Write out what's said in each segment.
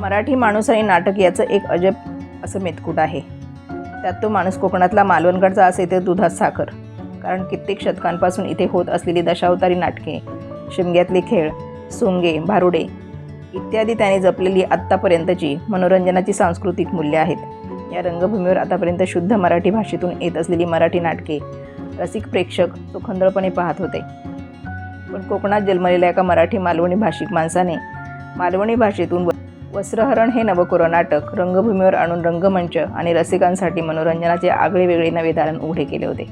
मराठी माणूस आणि नाटक याचं एक अजब असं मेतकूट आहे. त्यात तो माणूस कोकणातला मालवणगडचा असे तर दुधात साखर. कारण कित्येक शतकांपासून इथे होत असलेली दशावतारी नाटके शिमग्यातले खेळ सोंगे भारुडे इत्यादी त्याने जपलेली आत्तापर्यंतची मनोरंजनाची सांस्कृतिक मूल्ये आहेत. या रंगभूमीवर आतापर्यंत शुद्ध मराठी भाषेतून येत असलेली मराठी नाटके रसिक प्रेक्षक चोखंदळपणे पाहत होते. पण कोकणात जन्मलेल्या एका मराठी मालवणी भाषिक माणसाने मालवणी भाषेतून व- वस्त्रहरण हे नवकोरं नाटक रंगभूमीवर आणून रंगमंच आणि रसिकांसाठी मनोरंजनाचे आगळे वेगळे नवे दालन उघडे केले होते.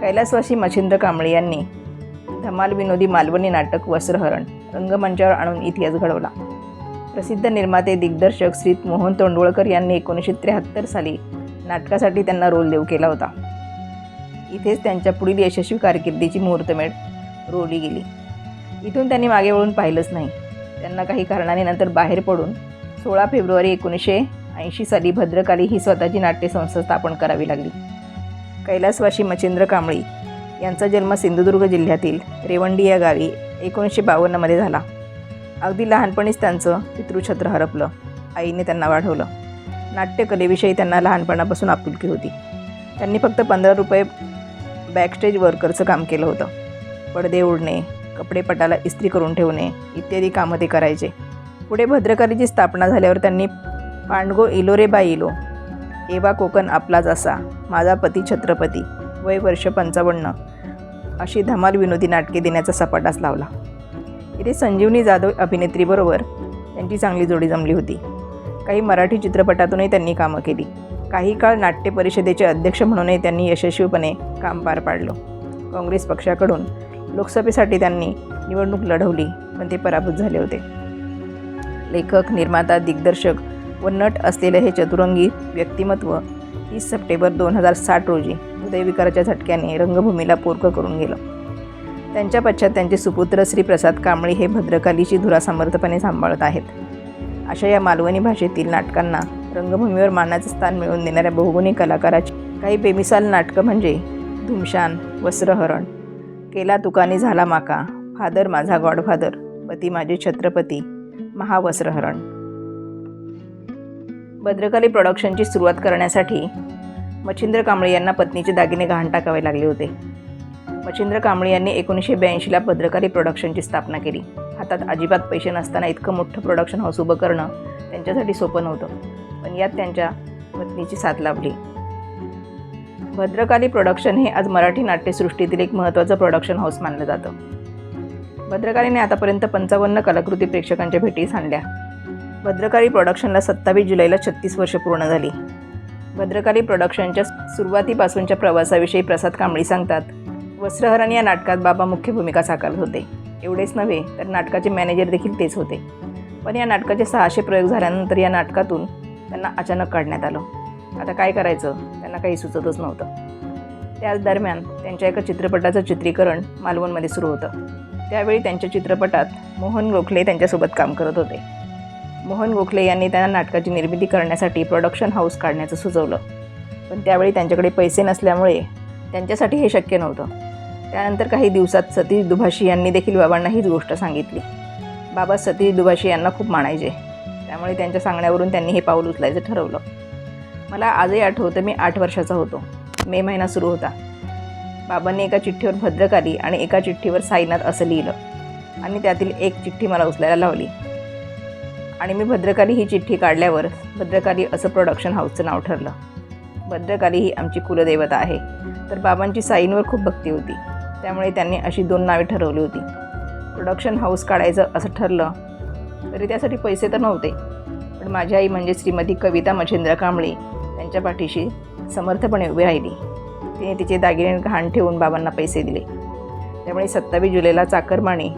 कैलासवासी मच्छिंद्र कांबळे यांनी धमाल विनोदी मालवणी नाटक वस्त्रहरण रंगमंचावर आणून इतिहास घडवला. प्रसिद्ध निर्माते दिग्दर्शक श्री मोहन तोंडवळकर यांनी एकोणीसशे त्र्याहत्तर साली नाटकासाठी त्यांना रोल देऊ केला होता. इथेच त्यांच्या पुढील यशस्वी कारकिर्दीची मुहूर्तमेढ रोवली गेली. इथून त्यांनी मागे वळून पाहिलंच नाही. त्यांना काही कारणाने नंतर बाहेर पडून सोळा फेब्रुवारी एकोणीसशे ऐंशी साली भद्रकाली ही स्वतःची नाट्यसंस्था स्थापन करावी लागली. कैलासवाशी मच्छिंद्र कांबळी यांचा जन्म सिंधुदुर्ग जिल्ह्यातील रेवंडी या गावी एकोणीसशे बावन्नमध्ये झाला. अगदी लहानपणीच त्यांचं पितृछत्र हरपलं. आईने त्यांना वाढवलं. नाट्यकलेविषयी त्यांना लहानपणापासून आपुलकी होती. त्यांनी फक्त पंधरा रुपये बॅकस्टेज वर्करचं काम केलं होतं. पडदे ओढणे कपडे पटाला इस्त्री करून ठेवणे इत्यादी कामं ते करायचे. पुढे भद्रकालीची स्थापना झाल्यावर त्यांनी पांडगो इलो रे बा इलो एवा कोकण आपलाच असा माझा पती छत्रपती वय वर्ष पंचावन्न अशी धमाल विनोदी नाटके देण्याचा सपाटाच लावला. इथे संजीवनी जाधव अभिनेत्रीबरोबर त्यांची चांगली जोडी जमली होती. काही मराठी चित्रपटातूनही त्यांनी कामं केली. काही काळ नाट्य परिषदेचे अध्यक्ष म्हणूनही त्यांनी यशस्वीपणे काम पार पाडलं. काँग्रेस पक्षाकडून लोकसभेसाठी त्यांनी निवडणूक लढवली पण ते पराभूत झाले होते. लेखक निर्माता दिग्दर्शक व नट असलेले हे चतुरंगी व्यक्तिमत्व तीस सप्टेंबर दोन हजार साठ रोजी हृदयविकाराच्या झटक्याने रंगभूमीला पोरकं करून गेलं. त्यांच्या पश्चात त्यांचे सुपुत्र श्री प्रसाद कांबळी हे भद्रकालीची धुरा समर्थपणे सांभाळत आहेत. अशा या मालवणी भाषेतील नाटकांना रंगभूमीवर मानाचं स्थान मिळवून देणाऱ्या बहुगुणी कलाकाराची काही बेमिसाल नाटकं म्हणजे धुमशान वस्त्रहरण केला तुकानी झाला माका. फादर माझा गॉडफादर. पती माझे छत्रपती. महावस्त्रहरण. भद्रकाली प्रोडक्शनची सुरुवात करण्यासाठी मच्छिंद्र कांबळे यांना पत्नीचे दागिने गहाण टाकावे लागले होते. मच्छिंद्र कांबळे यांनी एकोणीसशे ब्याऐंशीला भद्रकाली प्रोडक्शनची स्थापना केली. हातात अजिबात पैसे नसताना इतकं मोठं प्रोडक्शन हाऊस उभं करणं त्यांच्यासाठी सोपं नव्हतं. पण यात त्यांच्या पत्नीची साथ लाभली. भद्रकाली प्रोडक्शन हे आज मराठी नाट्यसृष्टीतील एक महत्त्वाचं प्रोडक्शन हाऊस मानलं जातं. भद्रकालीने आतापर्यंत पंचावन्न कलाकृती प्रेक्षकांच्या भेटीस आणल्या. भद्रकाली प्रोडक्शनला सत्तावीस जुलैला छत्तीस वर्ष पूर्ण झाली. भद्रकाली प्रोडक्शनच्या सुरुवातीपासूनच्या प्रवासाविषयी प्रसाद कांबळी सांगतात वस्त्रहरण या नाटकात बाबा मुख्य भूमिका साकारत होते. एवढेच नव्हे तर नाटकाचे मॅनेजर देखील तेच होते. पण या नाटकाचे सहाशे प्रयोग झाल्यानंतर या नाटकातून त्यांना अचानक काढण्यात आलं. आता काय करायचं? त्यांना काही सुचतच नव्हतं. त्याच दरम्यान त्यांच्या एका चित्रपटाचं चित्रीकरण मालवणमध्ये सुरू होतं. त्यावेळी त्यांच्या चित्रपटात मोहन गोखले त्यांच्यासोबत काम करत होते. मोहन गोखले यांनी त्यांना नाटकाची निर्मिती करण्यासाठी प्रोडक्शन हाऊस काढण्याचं सुचवलं. पण त्यावेळी त्यांच्याकडे पैसे नसल्यामुळे त्यांच्यासाठी हे शक्य नव्हतं. त्यानंतर काही दिवसात सतीश दुभाषी यांनी देखील बाबांना हीच गोष्ट सांगितली. बाबा सतीश दुभाषी यांना खूप मानायचे. त्यामुळे त्यांच्या सांगण्यावरून त्यांनी हे पाऊल उचलायचं ठरवलं. मला आजही आठवतं मी आठ वर्षाचा होतो. मे महिना सुरू होता. बाबांनी एका चिठ्ठीवर भद्रकाली आणि एका चिठ्ठीवर साईनाथ असं लिहिलं. आणि त्यातील एक चिठ्ठी मला उचलायला लावली. आणि मी भद्रकाली ही चिठ्ठी काढल्यावर भद्रकाली असं प्रोडक्शन हाऊसचं नाव ठरलं. भद्रकाली ही आमची कुलदेवता आहे. तर बाबांची साईनवर खूप भक्ती होती. त्यामुळे त्यांनी अशी दोन नावे ठरवली होती. प्रोडक्शन हाऊस काढायचं असं ठरलं तरी त्यासाठी पैसे तर नव्हते. पण माझी आई म्हणजे श्रीमती कविता मच्छिंद्र कांबळे त्यांच्या पाठीशी समर्थपणे उभी राहिली. तिने तिचे दागिने घाण ठेवून बाबांना पैसे दिले. त्यामुळे सत्तावीस जुलैला चाकरमाणी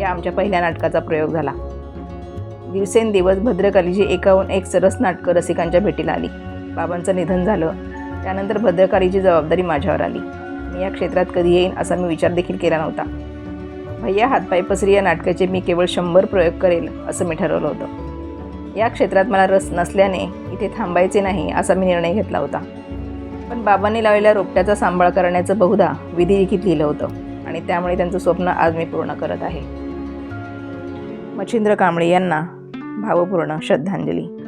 या आमच्या पहिल्या नाटकाचा प्रयोग झाला. दिवसेंदिवस भद्रकालीची एकाहून एक सरस नाटकं रसिकांच्या भेटीला आली. बाबांचं निधन झालं. त्यानंतर भद्रकालीची जबाबदारी माझ्यावर आली. मी या क्षेत्रात कधी येईन असा मी विचार देखील केला नव्हता. भैया हातपाय पसरी या नाटकाचे मी केवळ शंभर प्रयोग करेल असं मी ठरवलं होतं. या क्षेत्रात मला रस नसल्याने इथे थांबायचे नाही असा मी निर्णय घेतला होता. पण बाबांनी लावलेल्या रोपट्याचा सांभाळ करण्याचं बहुधा विधिलिखित लिहिलं होतं आणि त्यामुळे त्यांचं स्वप्न आज मी पूर्ण करत आहे. मच्छिंद्र कांबळे यांना भावपूर्ण श्रद्धांजली.